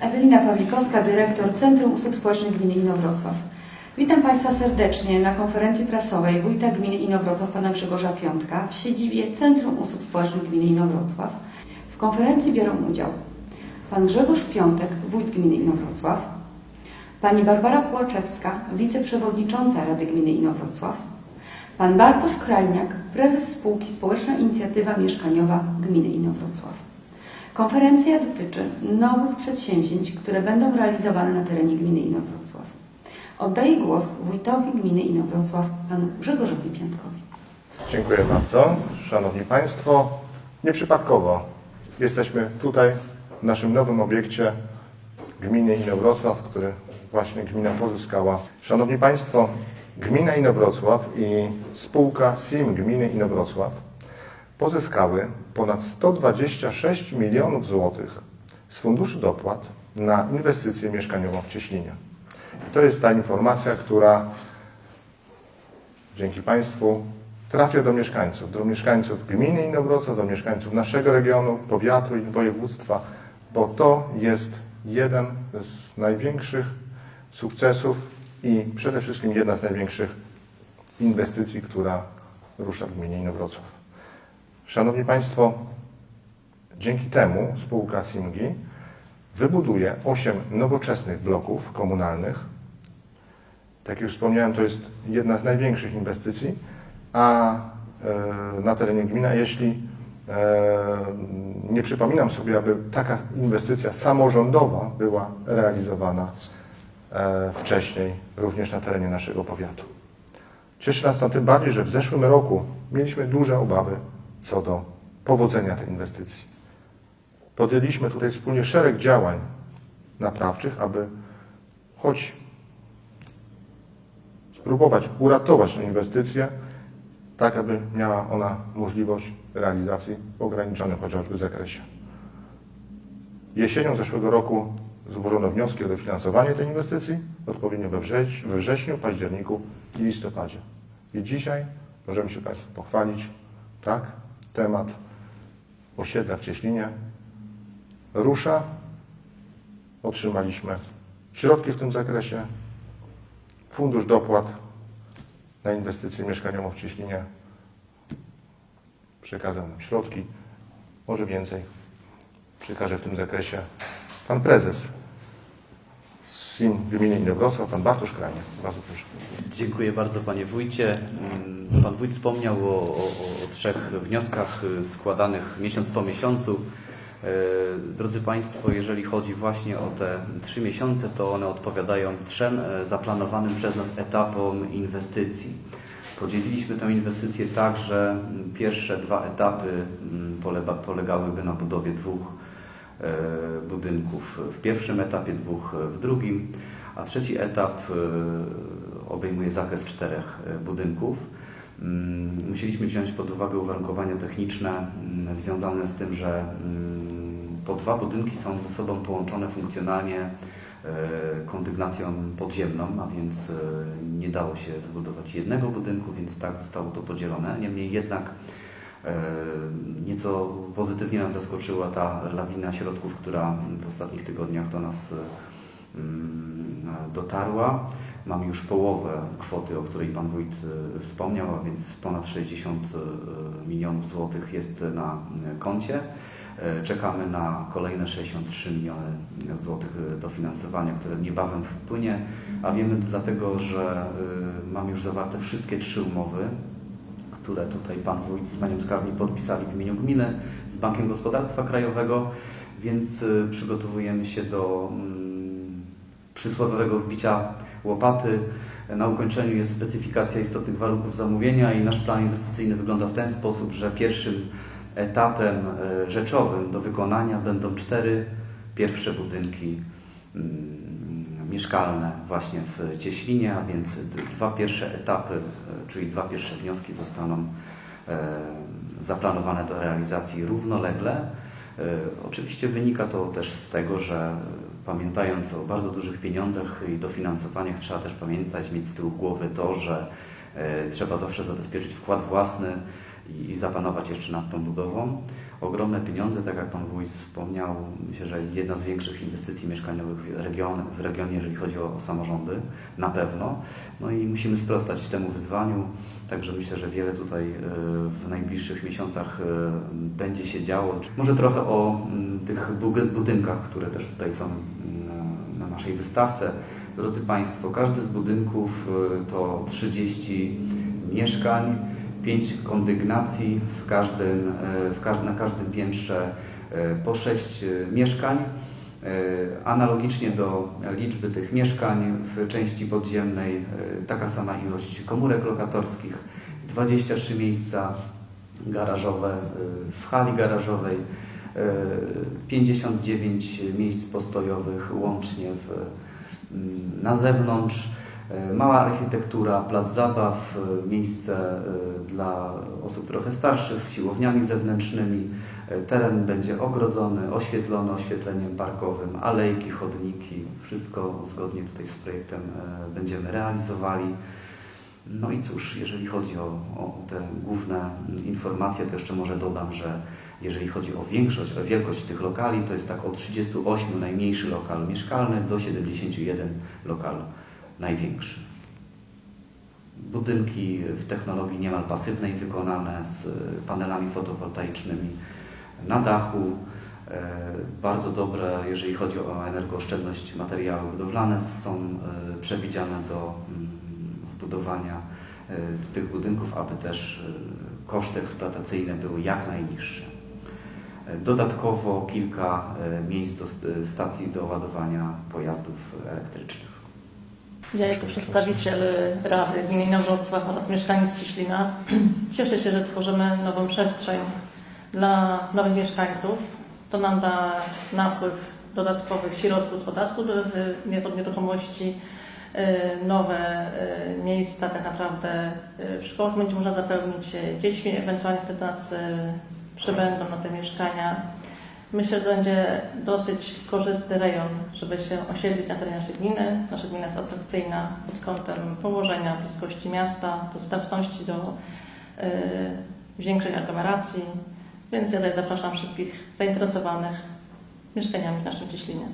Ewelina Pawlikowska, dyrektor Centrum Usług Społecznych Gminy Inowrocław. Witam Państwa serdecznie na konferencji prasowej Wójta Gminy Inowrocław Pana Grzegorza Piątka w siedzibie Centrum Usług Społecznych Gminy Inowrocław. W konferencji biorą udział Pan Grzegorz Piątek, Wójt Gminy Inowrocław, Pani Barbara Płaczewska, Wiceprzewodnicząca Rady Gminy Inowrocław, Pan Bartosz Krajniak, Prezes Spółki Społeczna Inicjatywa Mieszkaniowa Gminy Inowrocław. Konferencja dotyczy nowych przedsięwzięć, które będą realizowane na terenie gminy Inowrocław. Oddaję głos wójtowi gminy Inowrocław, panu Grzegorzowi Piątkowi. Dziękuję bardzo. Szanowni Państwo, nieprzypadkowo jesteśmy tutaj w naszym nowym obiekcie gminy Inowrocław, który właśnie gmina pozyskała. Szanowni Państwo, gmina Inowrocław i spółka SIM gminy Inowrocław pozyskały ponad 126 milionów złotych z Funduszu Dopłat na inwestycję mieszkaniową w Cieślinie. I to jest ta informacja, która dzięki Państwu trafia do mieszkańców, do mieszkańców gminy Inowrocław, do mieszkańców naszego regionu, powiatu i województwa, bo to jest jeden z największych sukcesów i przede wszystkim jedna z największych inwestycji, która rusza w gminie Inowrocław. Szanowni Państwo, dzięki temu spółka Simgi wybuduje 8 nowoczesnych bloków komunalnych, tak jak już wspomniałem, to jest jedna z największych inwestycji, a e, na terenie gmina, jeśli e, nie przypominam sobie, aby taka inwestycja samorządowa była realizowana e, wcześniej również na terenie naszego powiatu. Cieszy nas to tym bardziej, że w zeszłym roku mieliśmy duże obawy co do powodzenia tej inwestycji. Podjęliśmy tutaj wspólnie szereg działań naprawczych, aby choć spróbować uratować tę inwestycję, tak aby miała ona możliwość realizacji w ograniczonym chociażby zakresie. Jesienią zeszłego roku złożono wnioski o dofinansowanie tej inwestycji, odpowiednio we, wrześ, we wrześniu, październiku i listopadzie. I dzisiaj możemy się Państwu pochwalić, tak, temat osiedla w Cieślinie rusza. Otrzymaliśmy środki w tym zakresie, Fundusz Dopłat na inwestycje mieszkaniową w Cieślinie przekazał nam środki, może więcej przekaże w tym zakresie Pan Prezes Gminy Inowrocław, Pan Bartosz Kranie. Bardzo proszę. Dziękuję bardzo Panie Wójcie. Mm, Pan Wójt wspomniał o, o, o trzech wnioskach y, składanych miesiąc po miesiącu. E, Drodzy Państwo, jeżeli chodzi właśnie o te trzy miesiące, to one odpowiadają trzem e, zaplanowanym przez nas etapom inwestycji. Podzieliliśmy tę inwestycję tak, że mm, pierwsze dwa etapy mm, polega, polegałyby na budowie dwóch budynków w pierwszym etapie, dwóch w drugim, a trzeci etap e, obejmuje zakres czterech e, budynków. Mm, Musieliśmy wziąć pod uwagę uwarunkowania techniczne mm, związane z tym, że mm, po dwa budynki są ze sobą połączone funkcjonalnie e, kondygnacją podziemną, a więc e, nie dało się wybudować jednego budynku, więc tak zostało to podzielone. Niemniej jednak e, nieco pozytywnie nas zaskoczyła ta lawina środków, która w ostatnich tygodniach do nas e, mm, dotarła. Mamy już połowę kwoty, o której Pan Wójt e, wspomniał, a więc ponad 60 e, milionów złotych jest na e, koncie. E, Czekamy na kolejne 63 miliony złotych e, dofinansowania, które niebawem wpłynie, a wiemy dlatego, że e, mamy już zawarte wszystkie trzy umowy, które tutaj Pan Wójt z Panią Skarbnik podpisali w imieniu gminy z Bankiem Gospodarstwa Krajowego, więc y, przygotowujemy się do mm, przysłowiowego wbicia łopaty. Na ukończeniu jest specyfikacja istotnych warunków zamówienia i nasz plan inwestycyjny wygląda w ten sposób, że pierwszym etapem y, rzeczowym do wykonania będą cztery pierwsze budynki mm, mieszkalne właśnie w Cieślinie, a więc dwa pierwsze etapy, e, czyli dwa pierwsze wnioski zostaną e, zaplanowane do realizacji równolegle. E, Oczywiście wynika to też z tego, że pamiętając o bardzo dużych pieniądzach i dofinansowaniach, trzeba też pamiętać, mieć z tyłu głowy to, że trzeba zawsze zabezpieczyć wkład własny i zapanować jeszcze nad tą budową. Ogromne pieniądze, tak jak Pan Wójt wspomniał, myślę, że jedna z większych inwestycji mieszkaniowych w regionie, w regionie jeżeli chodzi o, o samorządy, na pewno. No i musimy sprostać temu wyzwaniu, także myślę, że wiele tutaj e, w najbliższych miesiącach e, będzie się działo. Może trochę o mm, tych bu- budynkach, które też tutaj są mm, na, na naszej wystawce. Drodzy Państwo, każdy z budynków e, to 30 mieszkań, 5 kondygnacji, w każdym, e, w na każdym piętrze e, po 6 mieszkań. E, Analogicznie do liczby tych mieszkań w części podziemnej taka sama ilość komórek lokatorskich, 23 miejsca garażowe w hali garażowej, e, 59 miejsc postojowych łącznie w, na zewnątrz, mała architektura, plac zabaw, e, miejsce e, dla osób trochę starszych z siłowniami zewnętrznymi. E, Teren będzie ogrodzony, oświetlony oświetleniem parkowym, alejki, chodniki, wszystko zgodnie tutaj z projektem e, będziemy realizowali. No i cóż, jeżeli chodzi o, o te główne informacje, to jeszcze może dodam, że jeżeli chodzi o większość, o wielkość tych lokali, to jest tak od 38 najmniejszy lokal mieszkalny do 71 lokal największy. Budynki w technologii niemal pasywnej wykonane z panelami fotowoltaicznymi na dachu. E, Bardzo dobre, jeżeli chodzi o energooszczędność, materiały budowlane są e, przewidziane do mm, wbudowania e, tych budynków, aby też koszty eksploatacyjne były jak najniższe. Dodatkowo kilka miejsc do st- stacji do ładowania pojazdów elektrycznych. Ja jako przedstawiciel Rady Gminy Wrocław oraz mieszkaniec Ciślina cieszę się, że tworzymy nową przestrzeń dla nowych mieszkańców. To nam da napływ dodatkowych środków z podatku od nieruchomości, y, nowe y, miejsca tak naprawdę y, w szkołach będzie można zapełnić dziećmi, ewentualnie te do nas przybędą na te mieszkania. Myślę, że będzie dosyć korzystny rejon, żeby się osiedlić na terenie naszej gminy. Nasza gmina jest atrakcyjna pod kątem położenia, bliskości miasta, dostępności do y, większej aglomeracji, więc ja tutaj zapraszam wszystkich zainteresowanych mieszkaniami w naszym Cieślinie.